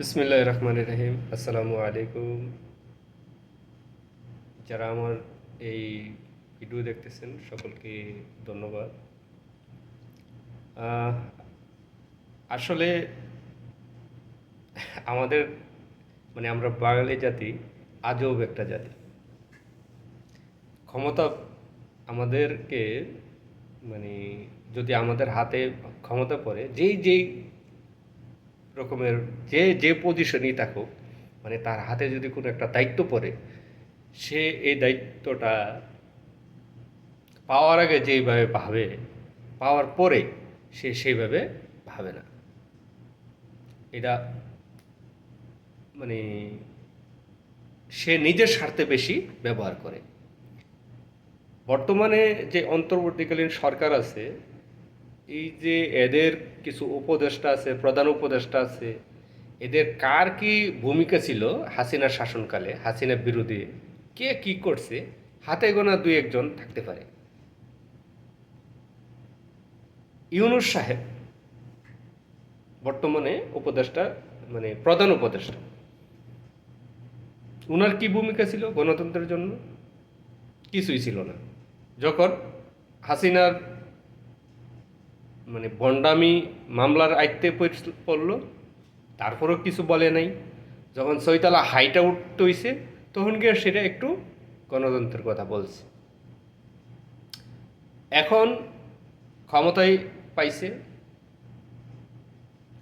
বিসমিল্লাহ রহমান রহিম আসসালামু আলাইকুম। যারা আমার এই ভিডিও দেখতেছেন, সকলকে ধন্যবাদ। আসলে আমাদের মানে আমরা বাঙালি জাতি, আজব একটা জাতি। ক্ষমতা আমাদেরকে মানে যদি আমাদের হাতে ক্ষমতা পড়ে, যেই যেই রকমের যে যে পজিশনই থাকুক মানে তার হাতে যদি কোনো একটা দায়িত্ব পড়ে, সে এই দায়িত্বটা পাওয়ার আগে যেইভাবে ভাবে, পাওয়ার পরে সে সেইভাবে ভাবে না। এটা মানে সে নিজের স্বার্থে বেশি ব্যবহার করে। বর্তমানে যে অন্তর্বর্তীকালীন সরকার আছে এই যে এদের কিছু উপদেষ্টা আছে, প্রধান উপদেষ্টা আছে, এদের কার কি ভূমিকা ছিল হাসিনার শাসনকালে হাসিনার বিরোধী? কে কি করছে? হাতে গোনা দুই একজন থাকতে পারে। ইউনুস সাহেব, বর্তমানে উপদেষ্টা মানে প্রধান উপদেষ্টা। উনার কি ভূমিকা ছিল গণতন্ত্রের জন্য? কিছুই ছিল না। যখন হাসিনার মানে বন্ডামি মামলার আয়ত্তে পড়- পড়ল। তারপরও কিছু বলে নাই। যখন সৈতালা হাইটা উঠতে হইছে, তখন গিয়ে সেটা একটু গণতন্ত্রের কথা বলছে। এখন ক্ষমতায় পাইছে।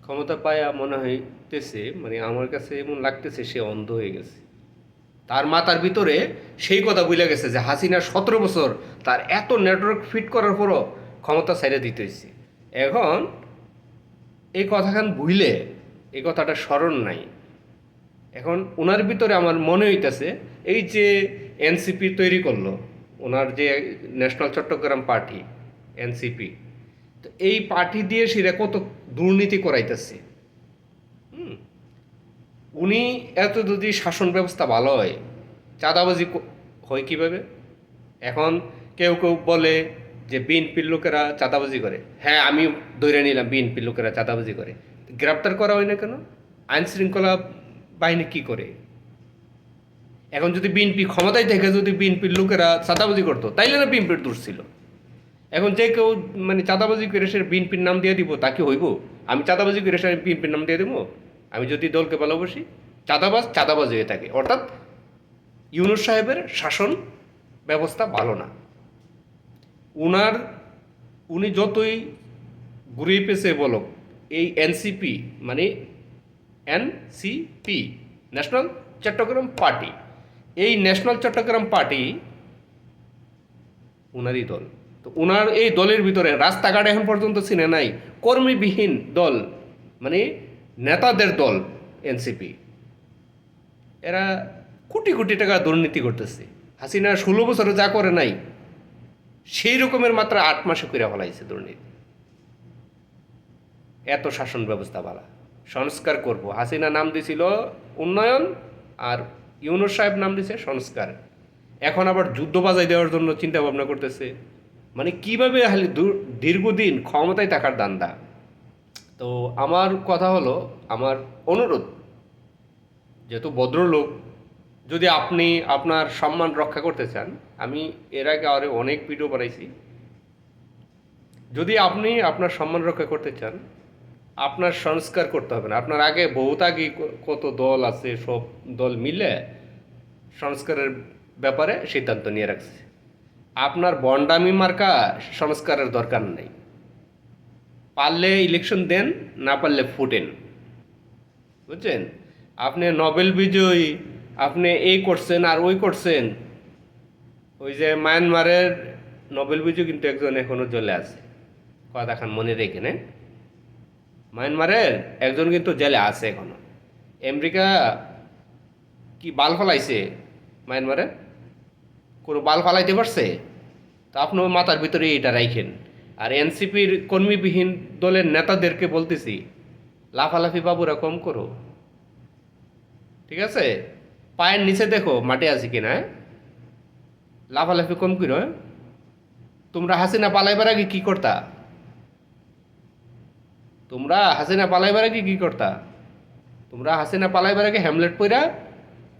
ক্ষমতা পায়া মনে হইতেছে মানে আমার কাছে এমন লাগতেছে সে অন্ধ হয়ে গেছে। তার মাথার ভিতরে সেই কথা বুঝে গেছে যে হাসিনা সতেরো বছর তার এত নেটওয়ার্ক ফিট করার পরও ক্ষমতা ছেড়ে দিতে হয়েছে এখন এই কথাখান ভুইলে এই কথাটা স্মরণ নাই। এখন ওনার ভিতরে আমার মনে হইতেছে, এই যে এনসিপি তৈরি করল ওনার যে ন্যাশনাল চট্টগ্রাম পার্টি এনসিপি তো এই পার্টি দিয়ে সেটা কত দুর্নীতি করাইতেছে। উনি এত যদি শাসন ব্যবস্থা ভালো হয়, চাঁদাবাজি হয় কীভাবে? এখন কেউ কেউ বলে যে বিএনপির লোকেরা চাঁদাবাজি করে। হ্যাঁ আমি ধরে নিলাম বিএনপির লোকেরা চাঁদাবাজি করে। গ্রেপ্তার করা হয় না কেন? আইন শৃঙ্খলা বাহিনী কি করে? এখন যদি বিএনপি ক্ষমতায় থেকে, যদি বিএনপির লোকেরা চাঁদাবাজি করতো, তাইলে না বিএনপির দোষ ছিল? এখন যে কেউ মানে চাঁদাবাজি করে সে বিএনপির নাম দিয়ে দিব, তা কি হইব? আমি চাঁদাবাজি করে সে বিএনপির নাম দিয়ে দেবো? আমি যদি দলকে ভালোবাসি, চাঁদাবাজ চাঁদাবাজ হয়ে থাকে। অর্থাৎ ইউনুস সাহেবের শাসন ব্যবস্থা ভালো না। উনার, উনি যতই ঘুরিয়ে পেছে বলক, এই এনসিপি মানে এনসিপি ন্যাশনাল চট্টগ্রাম পার্টি এই ন্যাশনাল চট্টগ্রাম পার্টি উনারই দল। তো উনার এই দলের ভিতরে রাস্তাঘাট এখন পর্যন্ত চিনে নাই, কর্মীবিহীন দল মানে নেতাদের দল এনসিপি এরা কোটি কোটি টাকা দুর্নীতি করতেছে। হাসিনা ষোলো বছরে যা করে নাই সেই রকমের মাত্রা আট মাসে করে ফেলাইছে দুর্নীতি। এত শাসন ব্যবস্থা বালা। সংস্কার করব। হাসিনা নাম দিছিল উন্নয়ন আর ইউনুস সাহেব নাম দিছে সংস্কার। এখন আবার যুদ্ধ বাজাই দেওয়ার জন্য চিন্তা ভাবনা করতেছে। মানে কীভাবে খালি দীর্ঘদিন ক্ষমতায় থাকার দান্দা? তো আমার কথা হলো, আমার অনুরোধ, যেহেতু ভদ্রলোক যদি আপনি আপনার সম্মান রক্ষা করতে চান, আমি এর আগে আরও অনেক ভিডিও বানাইছি। যদি আপনি আপনার সম্মান রক্ষা করতে চান, আপনার সংস্কার করতে হবে না। আপনার আগে বহুত আগে কত দল আছে, সব দল মিলে সংস্কারের ব্যাপারে সিদ্ধান্ত নিয়ে রাখছে। আপনার বন্ডামি মার্কা সংস্কারের দরকার নেই। পারলে ইলেকশন দেন, না পারলে ফুটেন বুঝছেন? আপনি নোবেল বিজয়ী আপনি এই করছেন আর ওই করছেন, ওই যে মায়ানমারের নোবেল বিজয়ী কিন্তু একজন এখনও জেলে আছে। কথা খান মনে রেখে নেন। মায়ানমারের একজন কিন্তু জেলে আছে এখনও। আমেরিকা কি বাল ফলাইছে মায়ানমারে কোনো বাল ফালাইতে পারছে? তা আপনার মাথার ভিতরে এটা রাইখেন। আর এনসিপির কর্মীবিহীন দলের নেতাদেরকে বলতেছি, লাফালাফি বাবুরা কম করো। ঠিক আছে? পায়ের নিচে দেখো, মাটি আছে কিনা হ্যাঁ? লাফালাফি কম করো হ্যাঁ? তোমরা হাসিনা পালাইবার আগে কি করতা তোমরা হাসিনা পালাইবার আগে কি করতা তোমরা হাসিনা পালাইবার আগে হ্যামলেট পইরা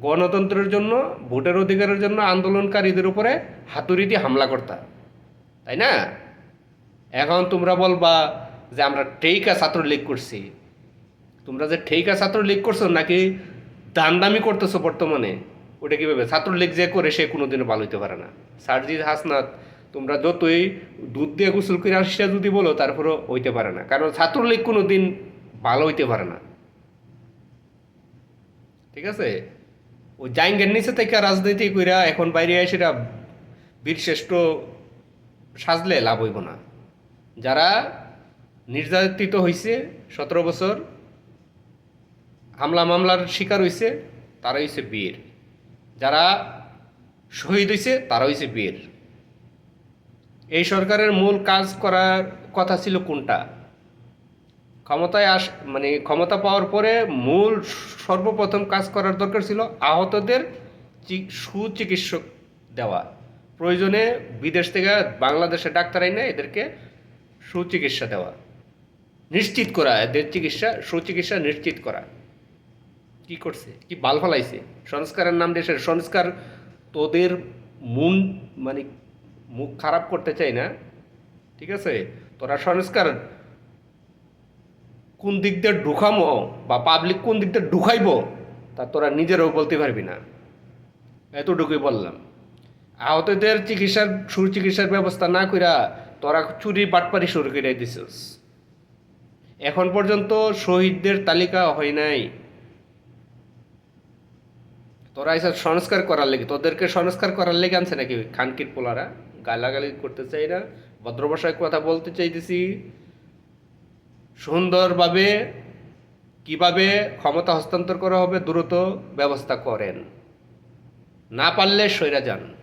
গণতন্ত্রের জন্য, ভোটের অধিকারের জন্য আন্দোলনকারীদের উপরে হাতুড়ি দিয়ে হামলা করতা, তাই না এখন তোমরা বলবা যে আমরা ঠেইকা ছাত্রলীগ করছি তোমরা যে ঠেইকা ছাত্রলীগ করছ নাকি দামদামি করতেছো বর্তমানে, ওটা কীভাবে? ছাত্রলীগ যে করে সে কোনোদিনও ভালো হইতে পারে না। সারজিৎ হাসনাত, তোমরা যতই দুধ দিয়ে গোসল করে আসিয়া যদি বলো, তারপরেও হইতে পারে না। কারণ ছাত্রলীগ কোনো দিন ভালো হইতে পারে না। ঠিক আছে? ওই জাইঙ্গের নিচে থেকে রাজনীতি কইরা এখন বাইরে এসে বীরশ্রেষ্ঠ সাজলে লাভ হইব না। যারা নির্যাতিত হয়েছে সতেরো বছর হামলা মামলার শিকার হয়েছে তারা হয়েছে বীর। যারা শহীদ হয়েছে তারা হয়েছে বীর। এই সরকারের মূল কাজ করার কথা ছিল কোনটা? ক্ষমতায় আস মানে ক্ষমতা পাওয়ার পরে মূল সর্বপ্রথম কাজ করার দরকার ছিল আহতদের সুচিকিৎসক দেওয়া। প্রয়োজনে বিদেশ থেকে বাংলাদেশে ডাক্তার আইনে এদেরকে সুচিকিৎসা দেওয়া। নিশ্চিত করা, এদের চিকিৎসা, সুচিকিৎসা নিশ্চিত করা। কি করছে? কি বাল ফালাইছে? সংস্কারের নাম দেশের সংস্কার তোদের মন মানে মুখ খারাপ করতে চাই না, ঠিক আছে? তোরা সংস্কার কোন দিক দিয়ে ঢুকামো বা পাবলিক কোন দিক দিয়ে ঢুকাইব, তা তোরা নিজেরও বলতে পারবি না। এতটুকুই বললাম। আহতদের চিকিৎসার, সুচিকিৎসার ব্যবস্থা না কইরা তোরা চুরি বাটপারি শুরু করে দিছিস। এখন পর্যন্ত শহীদদের তালিকা হয় নাই। তোরা এসব সংস্কার করার লেগে, তোদেরকে সংস্কার করার লেগে আনছে নাকি খানকির পোলারা? গালাগালি করতে চাই না ভদ্র ভাষায় কথা বলতে চাইতেছি। সুন্দরভাবে কীভাবে ক্ষমতা হস্তান্তর করা হবে, দ্রুত ব্যবস্থা করেন। না পারলে সইরা যান।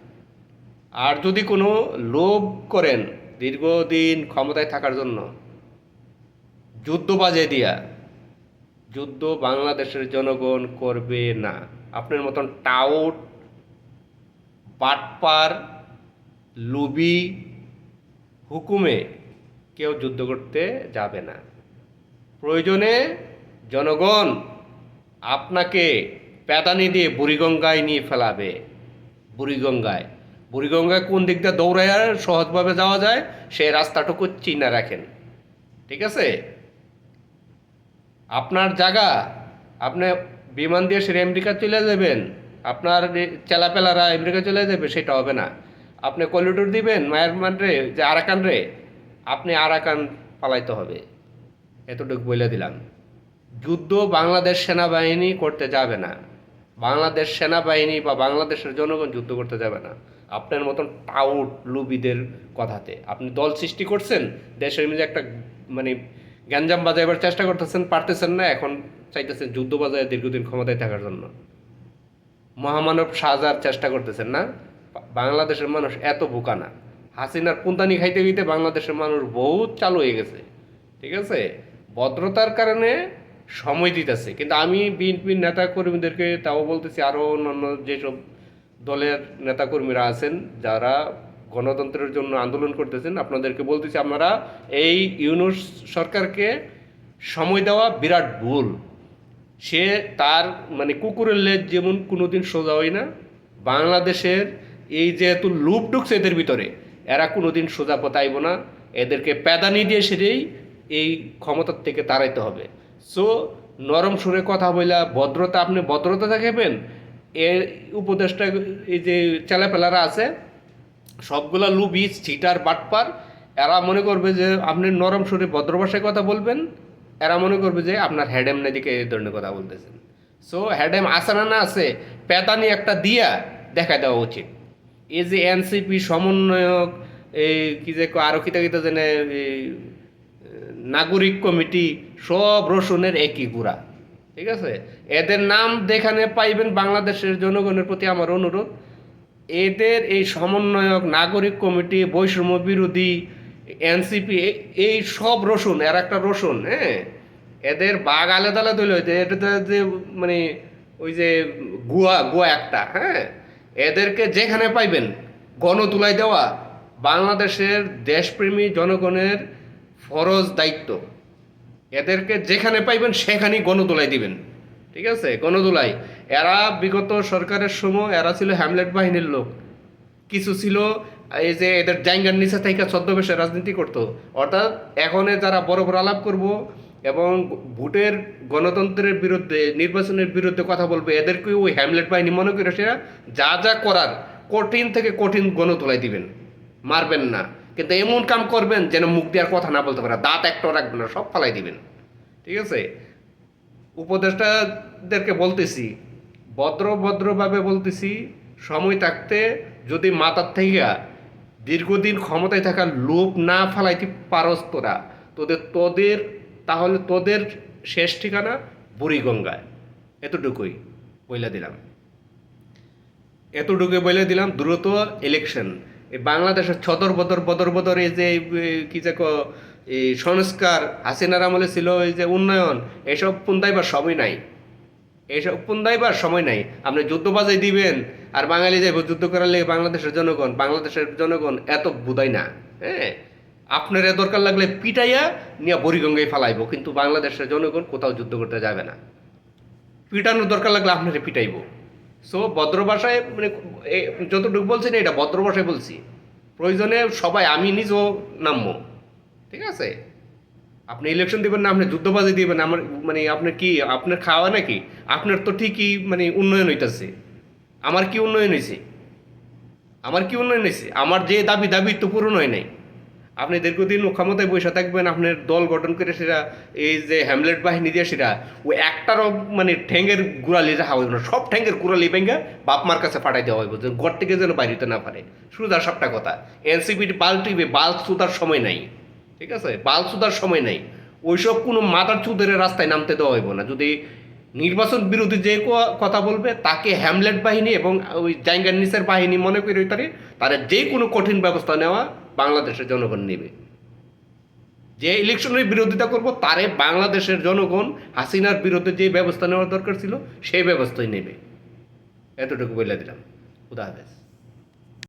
আর যদি কোনো লোভ করেন দীর্ঘদিন ক্ষমতায় থাকার জন্য, যুদ্ধ বাজে দিয়া, যুদ্ধ বাংলাদেশের জনগণ করবে না। আপনার মতন টাউট, বাটপার, লুবি হুকুমে কেউ যুদ্ধ করতে যাবে না। প্রয়োজনে জনগণ আপনাকে প্যাদানি দিয়ে বুড়িগঙ্গায় নিয়ে ফেলাবে। বুড়িগঙ্গায়। বুড়িগঙ্গায় কোন দিক দিয়ে দৌড়ায় সহজভাবে যাওয়া যায়, সেই রাস্তাটুকু চিনা রাখেন। ঠিক আছে? আপনার জায়গা, আপনি বিমান দিয়ে সেরে আমেরিকা চলে যাবেন, আপনার চেলাপেলারা আমেরিকা চলে যাবে, সেটা হবে না। আপনি কলিডোর দিবেন মায়ের রে, যে আরাকান রে, আপনি আরাকান পালাইতে হবে। এতটুকু বলে দিলাম। যুদ্ধ বাংলাদেশ সেনাবাহিনী করতে যাবে না। বাংলাদেশ সেনাবাহিনী বা বাংলাদেশের জনগণ যুদ্ধ করতে যাবে না। আপনার মতন টাউট লুবিদের কথাতে। আপনি দল সৃষ্টি করছেন, দেশের মধ্যে একটা মানে গ্যাঞ্জাম বাজাইবার চেষ্টা করতেছেন, পারতেছেন না, এখন চাইতেছেন যুদ্ধ বাজায় দীর্ঘদিন ক্ষমতায় থাকার জন্য। মহামানব সাজার চেষ্টা করতেছেন না। বাংলাদেশের মানুষ এত বোকা না। হাসিনার পুন্তানি খাইতে খাইতে বাংলাদেশের মানুষ বহুত চালু হয়ে গেছে। ঠিক আছে? ভদ্রতার কারণে সময় দিতেছে। কিন্তু আমি বিএনপির নেতা কর্মীদেরকে তাও বলতেছি আরও অন্যান্য যেসব দলের নেতাকর্মীরা আছেন, যারা গণতন্ত্রের জন্য আন্দোলন করতেছেন, আপনাদেরকে বলতেছি, আপনারা এই ইউনুস সরকারকে সময় দেওয়া বিরাট ভুল। সে তার মানে কুকুরের লেজ যেমন কোনো দিন সোজা হয় না, বাংলাদেশের এই যেহেতু লুপ ঢুকছে এদের ভিতরে, এরা কোনো দিন সোজা পতাইব না, এদেরকে প্যাদানি দিয়ে সেরেই এই ক্ষমতার থেকে তাড়াইতে হবে। সো নরম সুরে কথা বইলা ভদ্রতা, আপনি ভদ্রতা দেখাবেন এর উপদেশটা এই যে ছেলেপেলারা আছে, সবগুলা লুবি চিটার বাটপার, এরা মনে করবে যে আপনি নরম সুরে ভদ্র ভাষায় কথা বলবেন এরা মনে করবে যে আপনার হ্যাডেম দিকে এই ধরনের কথা বলতেছেন। সো হ্যাডেম আছে না না আছে পেতানি একটা দিয়া দেখা দেওয়া উচিত। এই যে এনসিপি সমন্বয়ক, এই কি যে আরও কিতা কিতা জেনে নাগরিক কমিটি, সব রসুনের একই গুড়া। ঠিক আছে? এদের নাম দেখানে পাইবেন বাংলাদেশের জনগণের প্রতি আমার অনুরোধ। এদের এই সমন্বয়ক, নাগরিক কমিটি, বৈষম্য বিরোধী এনসিপি, এই সব রসুন এর একটা রসুন হ্যাঁ? এদের বাঘ আলাদা আলাদা হইল এটাতে যে মানে ওই যে গুয়া গুয়া একটা হ্যাঁ? এদেরকে যেখানে পাইবেন গণতুলাই দেওয়া, বাংলাদেশের দেশপ্রেমী জনগণের ফরজ দায়িত্ব। এদেরকে যেখানে পাইবেন, সেখানেই গণতোলাই দিবেন। ঠিক আছে? গণদোলাই এরা বিগত সরকারের সময়, এরা ছিল হ্যামলেট বাহিনীর লোক। কিছু ছিল এই যে এদের জায়গার নিচে থেকে ছদ্মবেশে রাজনীতি করতো। অর্থাৎ এখন যারা বড় বড় আলাপ করব এবং ভোটের গণতন্ত্রের বিরুদ্ধে, নির্বাচনের বিরুদ্ধে কথা বলবে এদেরকে ওই হ্যামলেট বাহিনী মনে করে সেরা যা যা করার কঠিন থেকে কঠিন গণ তোলাই দিবেন। মারবেন না। কিন্তু এমন কাম করবেন যেন মুখ দেওয়ার কথা না বলতে পারে দাঁত একটাও রাখবেন না, সব ফালাই দিবেন। ঠিক আছে? উপদেষ্টাদেরকে বলতেছি, ভদ্র ভদ্রভাবে বলতেছি, সময় থাকতে যদি মাথার থেকে দীর্ঘদিন ক্ষমতায় থাকার লোভ না ফালাইতে পারস তোরা। তোদের তোদের, তাহলে তোদের শেষ ঠিকানা বুড়িগঙ্গায়। এতটুকুই বইলা দিলাম। এতটুকু বলে দিলাম দ্রুত ইলেকশন বাংলাদেশের ছদর বদর বদর বদর এই যে কি যে এই সংস্কার হাসিনার আমলে ছিল, এই যে উন্নয়ন, এসব পুন্দাইবার সবই নাই। এইসব পুন্দাইবার সময় নাই। আপনি যুদ্ধ বাজাই দিবেন, আর বাঙালি যাইব যুদ্ধ করার লেগে বাংলাদেশের জনগণ বাংলাদেশের জনগণ এত বুধাই না হ্যাঁ? আপনার এ দরকার লাগলে পিটাইয়া নিয়ে বরিগঙ্গায় ফালাইব, কিন্তু বাংলাদেশের জনগণ কোথাও যুদ্ধ করতে যাবে না। পিটানোর দরকার লাগলে আপনারে পিটাইব। সো ভদ্র ভাষায় মানে যতটুকু বলছি না, এটা ভদ্র ভাষায় বলছি। প্রয়োজনে সবাই, আমি নিজেও নামবো। ঠিক আছে? আপনি ইলেকশন দিবেন না, আপনি যুদ্ধবাজি দিবেন, আমার মানে আপনার কি, আপনার খাওয়া নাকি? আপনার তো ঠিকই মানে উন্নয়ন হইতাছে। আমার কি উন্নয়ন হয়েছে আমার কি উন্নয়ন হয়েছে আমার যে দাবি দাবি তো পূরণ হয় নাই। আপনি দীর্ঘদিন ক্ষমতায় বসে থাকবেন, আপনার দল গঠন করে সেটা এই যে হ্যামলেট বাহিনী দিয়ে সেটা ওই একটারও মানে ঠ্যাঙ্গের গুড়ালি রাখা হইব না, সব ঠ্যাঙ্গের গুড়ালি ভেঙ্গা বাপ মার কাছে পাঠাই দেওয়া হইব, যে ঘর থেকে যেন বাইরিতে না পারে। শুধু সুদার সবটা কথা এনসিপি বাল টিপে বাল সুদার সময় নাই। ঠিক আছে? বাল সুদার সময় নাই। ওইসব কোনো মাথার চুদের রাস্তায় নামতে দেওয়া হইব না। যদি নির্বাচন বিরোধী যে কথা বলবে, তাকে হ্যামলেট বাহিনী এবং ওই জাইঙ্গার নিচের বাহিনী মনে করে তারে তারা যে কোনো কঠিন ব্যবস্থা নেওয়া বাংলাদেশের জনগণ নেবে। যে ইলেকশনের বিরোধিতা করব, তারে বাংলাদেশের জনগণ হাসিনার বিরুদ্ধে যে ব্যবস্থা নেওয়ার দরকার ছিল, সেই ব্যবস্থাই নেবে। এতটুকু বলে দিলাম। হাফেজ।